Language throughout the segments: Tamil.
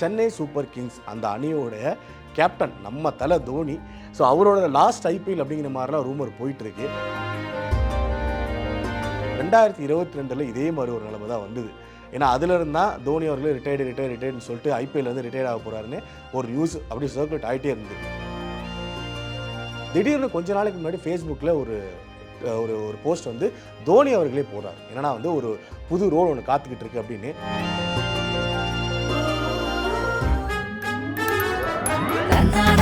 சென்னை சூப்பர் கிங்ஸ் அந்த அணியோட கேப்டன் நம்ம தலை தோனி. ஸோ அவரோட லாஸ்ட் ஐபிஎல் அப்படிங்கிற மாதிரிலாம் ரூமர் போயிட்டுருக்கு. ரெண்டாயிரத்தி இருபத்தி ரெண்டில் இதே மாதிரி ஒரு நிலைமை தான் வந்தது. ஏன்னா அதுலேருந்து தான் தோனி அவர்களே ரிட்டையர்டு ரிட்டையர் ரிட்டையர்னு சொல்லிட்டு ஐபிஎல்லேருந்து ரிட்டையர் ரிட்டையர்ட் ஆக போகிறாருன்னு ஒரு நியூஸ் அப்படி சர்க்குலேட் ஆகிட்டே இருந்தது. திடீர்னு கொஞ்ச நாளைக்கு முன்னாடி ஃபேஸ்புக்கில் ஒரு ஒரு ஒரு போஸ்ட் வந்து தோனி அவர்களே போடுறாரு என்னன்னா வந்து ஒரு புது ரோல் ஒன்று காத்துக்கிட்டு இருக்கு அப்படின்னு. 啊。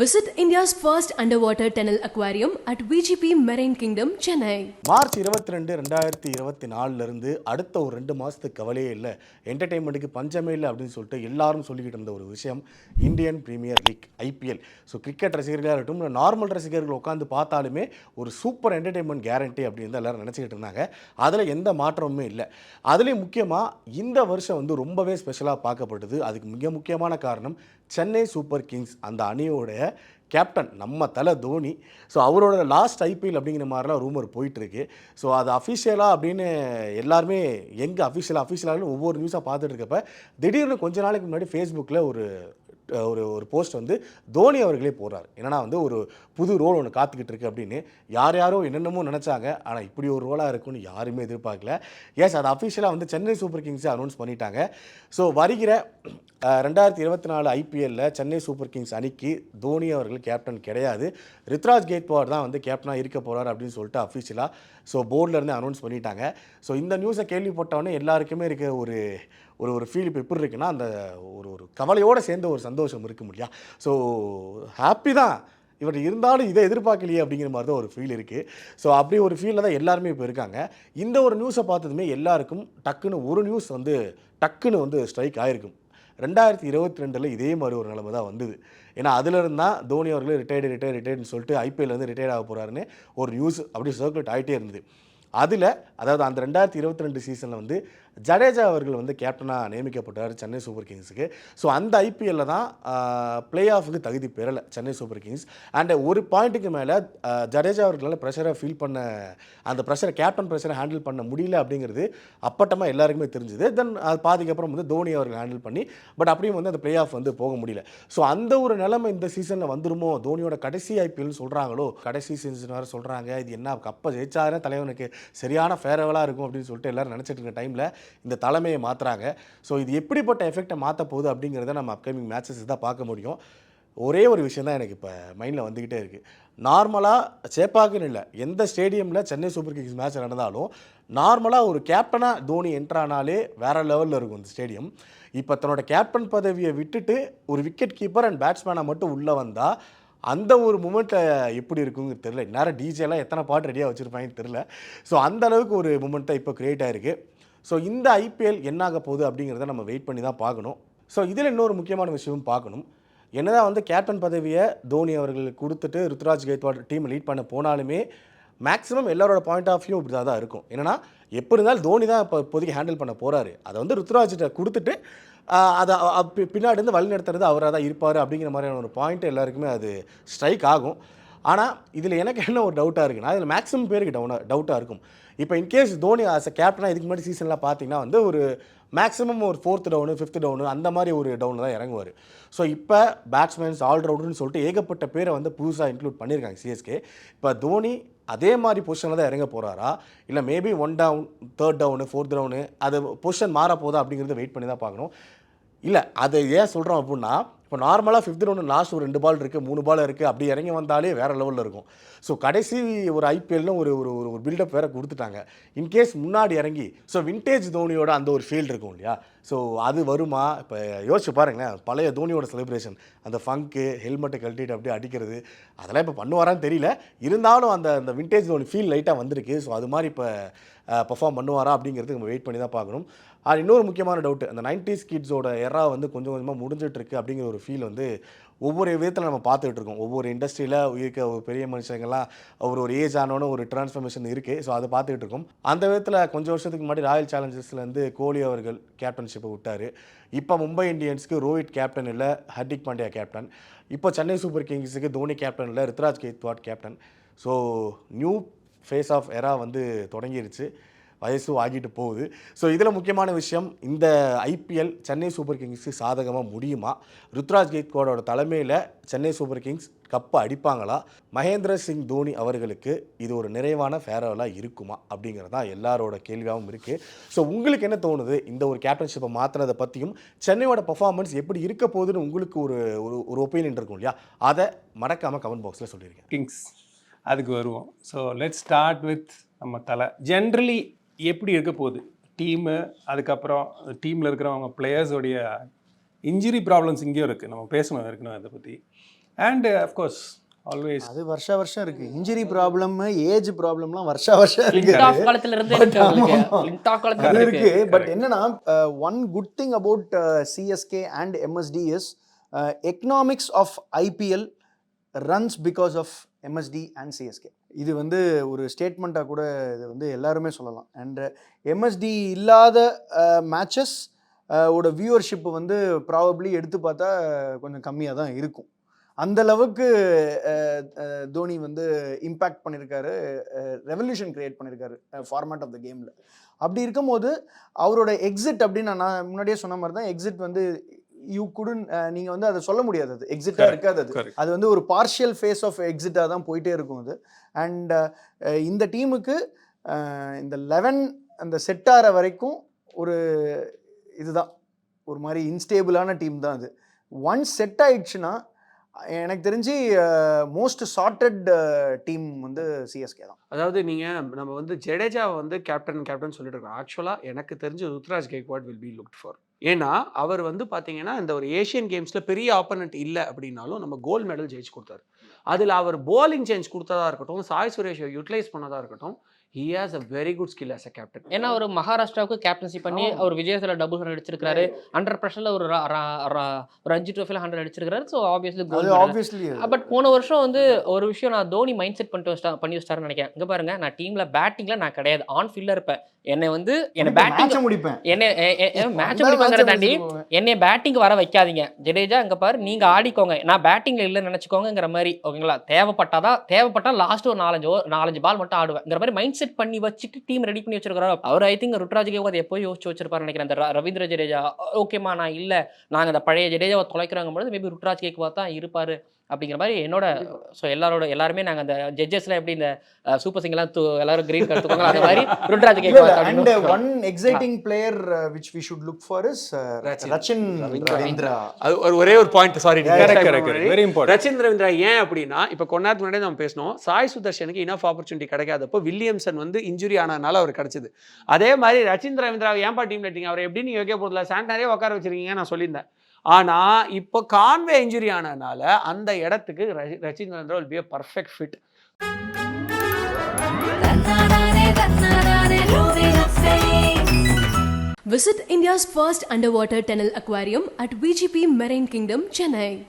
visit India's first under water tunnel aquarium at VGP marine kingdom Chennai March இருபத்தி ரெண்டு ரெண்டாயிரத்தி இருபத்தி நாலுலேருந்து அடுத்த ஒரு ரெண்டு மாதத்துக்கு கவலையே இல்லை. என்டர்டெயின்மெண்ட்டுக்கு பஞ்சமே இல்லை அப்படின்னு சொல்லிட்டு எல்லாரும் சொல்லிக்கிட்டு இருந்த ஒரு விஷயம் Indian premier league IPL so cricket ரசிகர்களாக இருக்கட்டும் இல்லை நார்மல் ரசிகர்கள் உட்காந்து பார்த்தாலுமே ஒரு சூப்பர் என்டர்டெயின்மெண்ட் கேரண்டி அப்படின்னு தான் எல்லாரும் நினச்சிக்கிட்டு இருந்தாங்க. அதில் எந்த மாற்றமுமே இல்லை. அதுலேயும் முக்கியமாக இந்த வருஷம் வந்து ரொம்பவே ஸ்பெஷலாக பார்க்கப்படுது அதுக்கு மிக முக்கியமான காரணம் சென்னை சூப்பர் கிங்ஸ் அந்த அணியோடைய கேப்டன் நம்ம தலை தோனி. ஸோ அவரோட லாஸ்ட் ஐபிஎல் அப்படிங்கிற மாதிரிலாம் ரூமர் போயிட்டுருக்கு. ஸோ அது அஃபிஷியலாக அப்படின்னு எல்லாருமே எங்கே அஃபிஷியலாக அஃபிஷியலாக ஒவ்வொரு நியூஸாக பார்த்துட்டு இருக்கப்ப திடீர்னு கொஞ்ச நாளைக்கு முன்னாடி ஃபேஸ்புக்கில் ஒரு ஒரு ஒரு போஸ்ட் வந்து தோனி அவர்களே போடுறார். என்னன்னா வந்து ஒரு புது ரோல் ஒன்று காத்துக்கிட்டு இருக்கு அப்படின்னு யார் யாரோ என்னென்னமோ நினச்சாங்க. ஆனால் இப்படி ஒரு ரோலாக இருக்கும்னு யாருமே எதிர்பார்க்கல. எஸ் அது அஃபிஷியலாக வந்து சென்னை சூப்பர் கிங்ஸை அனௌன்ஸ் பண்ணிட்டாங்க. ஸோ வருகிற ரெண்டாயிரத்தி இருபத்தி நாலு ஐபிஎல்லில் சென்னை சூப்பர் கிங்ஸ் அணிக்கு தோனி அவர்கள் கேப்டன் கிடையாது. ரித்ராஜ் கேத்வாட் தான் வந்து கேப்டனாக இருக்க போகிறார் அப்படின்னு சொல்லிட்டு அஃபிஷியலாக ஸோ போர்டிலேருந்து அனௌன்ஸ் பண்ணிட்டாங்க. ஸோ இந்த நியூஸை கேள்விப்பட்டவொடனே எல்லாருக்குமே இருக்க ஒரு ஒரு ஒரு ஃபீல் இப்போ எப்படி இருக்குன்னா அந்த ஒரு ஒரு கவலையோடு சேர்ந்த ஒரு சந்தோஷம் இருக்கும் முடியா ஸோ ஹாப்பி தான். இவர் இருந்தாலும் இதை எதிர்பார்க்கலையே அப்படிங்கிற மாதிரி தான் ஒரு ஃபீல் இருக்குது ஸோ அப்படி ஒரு ஃபீலில் தான் எல்லாருமே இப்போ இருக்காங்க. இந்த ஒரு நியூஸை பார்த்ததுமே எல்லாருக்கும் டக்குன்னு ஒரு நியூஸ் வந்து டக்குன்னு வந்து ஸ்ட்ரைக் ஆகிருக்கும் ரெண்டாயிரத்தி இருபத்தி ரெண்டில் இதே மாதிரி ஒரு நிலைமை தான் வந்தது. ஏன்னா அதுல தான் தோனி அவர்களே ரிட்டையர்டு ரிட்டையர் ரிட்டையர்னு சொல்லிட்டு ஐபிஎல் வந்து ரிட்டையர் ஆக போகிறாருன்னு ஒரு நியூஸ் அப்படி சர்க்குலேட் ஆகிட்டே இருந்தது. அதில் அதாவது அந்த ரெண்டாயிரத்தி இருபத்தி ரெண்டு சீசனில் வந்து ஜடேஜா அவர்கள் வந்து கேப்டனாக நியமிக்கப்பட்டார் சென்னை சூப்பர் கிங்ஸுக்கு. ஸோ அந்த ஐபிஎல்லில் தான் பிளே ஆஃபுக்கு தகுதி பெறலை சென்னை சூப்பர் கிங்ஸ். அண்ட் ஒரு பாயிண்ட்டுக்கு மேலே ஜடேஜா அவர்களால் ப்ரெஷரை ஃபீல் பண்ண அந்த ப்ரெஷரை கேப்டன் ப்ரெஷரை ஹேண்டில் பண்ண முடியல அப்படிங்கிறது அப்பட்டமாக எல்லாருக்குமே தெரிஞ்சுது. தென் அது பாதிக்கப்புறம் வந்து தோனி அவர்கள் ஹேண்டில் பண்ணி பட் அப்படியும் வந்து அந்த பிளே ஆஃப் வந்து போக முடியல. ஸோ அந்த ஒரு நிலைமை இந்த சீசனில் வந்துருமோ? தோனியோட கடைசி ஐபிஎல்னு சொல்கிறாங்களோ கடைசி சீசன் வேறு சொல்கிறாங்க இது என்ன கப்பை ஜெயிச்சாரே தலைவனுக்கு சரியான ஃபேரவலாக இருக்கும் அப்படின்னு சொல்லிட்டு எல்லோரும் நினச்சிட்டு இருக்க டைமில் இந்த தலைமையை மாற்றுறாங்க ஸோ இது எப்படிப்பட்ட எஃபெக்டை மாற்ற போகுது அப்படிங்கிறத நம்ம அப்கமிங் மேட்சஸ் தான் பார்க்க முடியும். ஒரே ஒரு விஷயம் தான் எனக்கு இப்போ மைண்டில் வந்துக்கிட்டே இருக்குது நார்மலாக சேப்பாக்குன்னு இல்லை எந்த ஸ்டேடியமில் சென்னை சூப்பர் கிங்ஸ் மேட்ச் நடந்தாலும் நார்மலாக ஒரு கேப்டனாக தோனி என்ட்ரானாலே வேறு லெவலில் இருக்கும் இந்த ஸ்டேடியம் இப்போ தன்னோட கேப்டன் பதவியை விட்டுட்டு ஒரு விக்கெட் கீப்பர் அண்ட் பேட்ஸ்மேனை மட்டும் உள்ளே வந்தால் அந்த ஒரு மூமெண்ட்டில் எப்படி இருக்குங்கிறது தெரில நேரம் டிஜேலாம் எத்தனை பாட்டு ரெடியாக வச்சுருப்பாங்கன்னு தெரில ஸோ அந்த அளவுக்கு ஒரு மூமெண்ட் தான் இப்போ க்ரியேட் ஆகிருக்கு ஸோ இந்த ஐபிஎல் என்னாக போகுது அப்படிங்கிறத நம்ம வெயிட் பண்ணி தான் பார்க்கணும். ஸோ இதில் இன்னொரு முக்கியமான விஷயமும் பார்க்கணும். என்னதான் வந்து கேப்டன் பதவியை தோனி அவர்கள் கொடுத்துட்டு ருத்ராஜ் கெய்த்வாட் டீம் லீட் பண்ண போனாலுமே மேக்ஸிமம் எல்லாரோட பாயிண்ட் ஆஃப் வியூ இப்படி தான் இருக்கும். என்னென்னா எப்போ இருந்தாலும் தோனி தான் இப்போ இப்போதைக்கு ஹேண்டில் பண்ண போகிறாரு அதை வந்து ருத்ராஜிட்ட கொடுத்துட்டு அதை பின்னாடி இருந்து வழி நடத்துறது அவராக தான் இருப்பார் அப்படிங்கிற மாதிரியான ஒரு பாயிண்ட் எல்லாருக்குமே அது ஸ்ட்ரைக் ஆகும். ஆனால் இதில் எனக்கு என்ன ஒரு டவுட்டாக இருக்குன்னா இதில் மேக்ஸிமம் பேருக்கு டவுனாக டவுட்டாக இருக்கும். இப்போ இன்கேஸ் தோனி ஆஸ் அ கேப்டனாக இதுக்கு முன்னாடி சீசன்லாம் பார்த்தீங்கன்னா வந்து ஒரு மேக்ஸிமம் ஒரு ஃபோர்த் டவுனு ஃபிஃப்த் டவுனு அந்த மாதிரி ஒரு டவுனில் தான் இறங்குவார். ஸோ இப்போ பேட்ஸ்மேன்ஸ் ஆல்ரவுண்டர்னு சொல்லிட்டு ஏகப்பட்ட பேரை வந்து புதுசாக இன்க்ளூட் பண்ணியிருக்காங்க சிஎஸ்கே இப்போ தோனி அதே மாதிரி பொசிஷனில் தான் இறங்க போகிறாரா இல்லை maybe one down third down fourth down அது பொசிஷன் மாற போதா அப்படிங்கிறத வெயிட் பண்ணி தான் பார்க்கணும். இல்லை அதை ஏன் சொல்கிறோம் அப்படின்னா இப்போ நார்மலாக ஃபிஃப்த் ரவுண்டு லாஸ்ட் ஒரு ரெண்டு பால் இருக்குது மூணு பால் இருக்குது அப்படி இறங்கி வந்தாலே வேறு லெவலில் இருக்கும். ஸோ கடைசி ஒரு ஐபிஎல்னு ஒரு ஒரு ஒரு ஒரு பில்டப் வேறு கொடுத்துட்டாங்க. இன்கேஸ் முன்னாடி இறங்கி ஸோ வின்டேஜ் தோனியோட அந்த ஒரு ஃபீல் இருக்கும் இல்லையா? ஸோ அது வருமா? இப்போ யோசிச்சு பாருங்களேன். பழைய தோனியோட செலிப்ரேஷன் அந்த ஃபங்க்கு ஹெல்மெட்டை கழட்டிட்டு அப்படியே அடிக்கிறது. அதெல்லாம் இப்போ பண்ணுவாரான்னு தெரியல. இருந்தாலும் அந்த அந்த விண்டேஜ் தோனி ஃபீல் லைட்டாக வந்திருக்கு. ஸோ அது மாதிரி இப்போ பர்ஃபார்ம் பண்ணுவாரா அப்படிங்கிறது நம்ம வெயிட் பண்ணி தான் பார்க்கணும். அது இன்னொரு முக்கியமான டவுட் அந்த நைன்டிஸ் கிட்ஸோட எரா வந்து கொஞ்சம் கொஞ்சமாக முடிஞ்சிட்ருக்கு அப்படிங்கிற ஒரு ஃபீல் வந்து ஒவ்வொரு விதத்தில் நம்ம பார்த்துட்டு இருக்கோம். ஒவ்வொரு இண்டஸ்ட்ரியில் இருக்க ஒரு பெரிய மனுஷங்கள்லாம் ஒரு ஒரு ஏஜ் ஆனோன்னு ஒரு டிரான்ஸ்ஃபர்மேஷன் இருக்குது ஸோ அதை பார்த்துக்கிட்டு இருக்கோம். அந்த விதத்தில் கொஞ்சம் வருஷத்துக்கு முன்னாடி ராயல் சேலஞ்சர்ஸ்லேருந்து கோலி அவர்கள் கேப்டன்ஷிப்பை விட்டார். இப்போ மும்பை இந்தியன்ஸ்க்கு ரோஹித் கேப்டன் இல்லை ஹர்திக் பாண்டியா கேப்டன் இப்போ சென்னை சூப்பர் கிங்ஸுக்கு தோனி கேப்டன் இல்லை Ruturaj Gaikwad captain so new phase of era வந்து தொடங்கிருச்சு. வயசும் ஆகிட்டு போகுது. ஸோ இதில் முக்கியமான விஷயம் இந்த ஐபிஎல் சென்னை சூப்பர் கிங்ஸ்க்கு சாதகமாக முடியுமா? ருத்ராஜ் கெய்க்வாடோட தலைமையில் சென்னை சூப்பர் கிங்ஸ் கப்பை அடிப்பாங்களா? மகேந்திர சிங் தோனி அவர்களுக்கு இது ஒரு நிறைவான ஃபேரவலாக இருக்குமா? அப்படிங்கிறது தான் எல்லாரோட கேள்வியாகவும் இருக்குது ஸோ உங்களுக்கு என்ன தோணுது? இந்த ஒரு கேப்டன்ஷிப்பை மாற்றினதை பற்றியும் சென்னையோட பர்ஃபார்மன்ஸ் எப்படி இருக்க போகுதுன்னு உங்களுக்கு ஒரு ஒரு ஒரு ஒப்பீனியன் இருக்கும் இல்லையா? அதை மறக்காமல் கமெண்ட் பாக்ஸில் சொல்லியிருக்கேன் கிங்ஸ் அதுக்கு வருவோம். ஸோ லெட் ஸ்டார்ட் வித் நம்ம தலை. ஜென்ரலி எப்படி இருக்க போகுது? டீமு அதுக்கப்புறம் டீமில் இருக்கிறவங்க பிளேயர்ஸோடைய இன்ஜுரி ப்ராப்ளம்ஸ் இங்கேயும் இருக்குது நம்ம பேசணும் இருக்கணும் அதை பற்றி அண்டு அஃப்கோர்ஸ் ஆல்வேஸ் அது வருஷா வருஷம் இருக்கு. இன்ஜுரி ப்ராப்ளம் ஏஜ் ப்ராப்ளம்லாம் வருஷா வருஷம் இருக்கு. இருக்கு பட் என்னன்னா one good thing about CSK and MSD is economics of IPL runs because of MSD and CSK இது வந்து ஒரு ஸ்டேட்மெண்ட்டாக கூட இது வந்து எல்லாருமே சொல்லலாம். அண்டு எம்எஸ்டி இல்லாத மேட்சஸ் ஓட வியூவர்ஷிப் வந்து ப்ராபப்ளி எடுத்து பார்த்தா கொஞ்சம் கம்மியாக தான் இருக்கும். அந்த அளவுக்கு தோனி வந்து இம்பேக்ட் பண்ணியிருக்காரு ரெவல்யூஷன் க்ரியேட் பண்ணியிருக்காரு ஃபார்மேட் ஆஃப் த கேமில் அப்படி இருக்கும்போது அவரோட எக்ஸிட் அப்படின்னு நான் முன்னாடியே சொன்ன மாதிரி தான் எக்ஸிட் வந்து யூ குடன் நீங்கள் வந்து அதை சொல்ல முடியாது அது. எக்ஸிட்டாக இருக்காது அது. அது வந்து ஒரு பார்ஷியல் ஃபேஸ் ஆஃப் எக்ஸிட்டாக தான் போயிட்டே இருக்கும் அது. அண்ட் இந்த டீமுக்கு இந்த லெவன் அந்த செட் ஆகிற வரைக்கும் ஒரு இதுதான். ஒரு மாதிரி இன்ஸ்டேபிளான டீம் தான் அது. ஒன்ஸ் செட் ஆயிடுச்சுன்னா எனக்கு தெரிஞ்சு மோஸ்ட் சார்ட்டட் டீம் வந்து சிஎஸ்கே தான். அதாவது நீங்கள் நம்ம வந்து ஜடேஜாவை வந்து கேப்டன் கேப்டன் சொல்லிட்டு இருக்கோம். ஆக்சுவலாக எனக்கு தெரிஞ்சு Ruturaj Gaikwad will be looked for ஏன்னா அவர் வந்து பார்த்தீங்கன்னா இந்த ஒரு ஏஷியன் கேம்ஸில் பெரிய ஆப்போனண்ட் இல்லை அப்படின்னாலும் நம்ம கோல்டு மெடல் ஜெயிச்சு கொடுத்தாரு. அதில் அவர் bowling சேஞ்ச் கொடுத்ததா இருக்கட்டும் சாய் சுரேஷை யூட்டிலைஸ் பண்ணதா இருக்கட்டும் he has a very good skill as a captain ஏன்னா ஒரு மகாராஷ்டிராவுக்கு கேப்டன்சி பண்ணி அவர் விஜயத்தில் டபுள் ஹண்ட்ரட் அடிச்சிருக்காரு அண்டர் ப்ரெஷரில் ஒரு ரஞ்சி ட்ரோஃபியில் ஹண்ட்ரட் அடிச்சிருக்காரு ஸோ ஆப்வியஸ்லி ஆப்வியஸ்லி பட் போன வருஷம் வந்து ஒரு விஷயம் நான் தோனி மைண்ட் செட் பண்ணிட்டு பண்ணி வச்சிட்டாருன்னு நினைக்கிறேன். இங்க பாருங்க நான் டீம்ல பேட்டிங்ல நான் கிடையாது. ஆன் ஃபீல்டில் இருப்பேன். என்னை வந்து என்னை பேட்டிங் முடிப்பேன். என்ன மேட்ச் முடிப்பாங்கிற தாண்டி. என்னைய பேட்டிங் வர வைக்காதீங்க. ஜடேஜா இங்க பாரு நீங்க ஆடிக்கோங்க. நான் பேட்டிங்ல இல்லைன்னு நினைச்சுக்கோங்கிற மாதிரி ஓகேங்களா? தேவைப்பட்டாதான் தேவைப்பட்டா லாஸ்ட் ஒரு நாலஞ்சு நாலஞ்சு பால் மட்டும் ஆடுவேங்கிற மாதிரி மைண்ட் செட் பண்ணி வச்சுட்டு டீம் ரெடி பண்ணி வச்சிருக்காரு அவர் ஐ திங்க் ருட்ராஜ் கேவ் எப்போ யோசிச்சு வச்சிருப்பாரு நினைக்கிறேன். அந்த ரவீந்திர ஜடேஜா ஓகேமா நான் இல்லை. நாங்கள் அந்த பழைய ஜடேஜாவை தொலைக்கிறாங்க பொழுது மேபி ருட்ராஜ் கேக்குவா தான் இருப்பாரு. அப்படிங்கிற மாதிரி என்னோட ஸோ எல்லாரோட எல்லாருமே நாங்க அந்த ஜட்ஜஸ்லாம் எப்படி இந்த சூப்பர் சிங்கெல்லாம் எல்லாரும் கிரீன் கற்றுக்கோங்க அந்த மாதிரி Ruturaj and one exciting player which we should look for is Rachin. Ravindra. அது ஒரு ஒரே ஒரு point sorry Correct, correct, correct. Very important. Rachin Ravindra ஏன் அப்படின்னா இப்போ கொஞ்ச நேரத்துக்கு முன்னாடி நம்ம பேசணும் சாய் சுதர்ஷனுக்கு இனஃப் ஆப்பர்ச்சுனிட்டி கிடைக்காதப்போ வில்லியம்சன் வந்து இன்ஜுரி ஆனதுனால அவர் கிடைச்சது. அதே மாதிரி ரச்சின் ரவீந்திராவை ஏன்பா டீம் எடுத்தீங்க அவர் எப்படி நீங்க வைக்க போதில்ல சாண்டனரே உட்கார வச்சிருக்கீங்க நான் சொல்லியிருந்தேன். ஆனா இப்போ கான்வே இன்ஜுரி ஆனதுனால அந்த இடத்துக்கு ரசி- ரச்சின் fit தன்னானே தன்னானே moving of fame Visit India's first underwater tunnel aquarium at VGP Marine Kingdom, Chennai.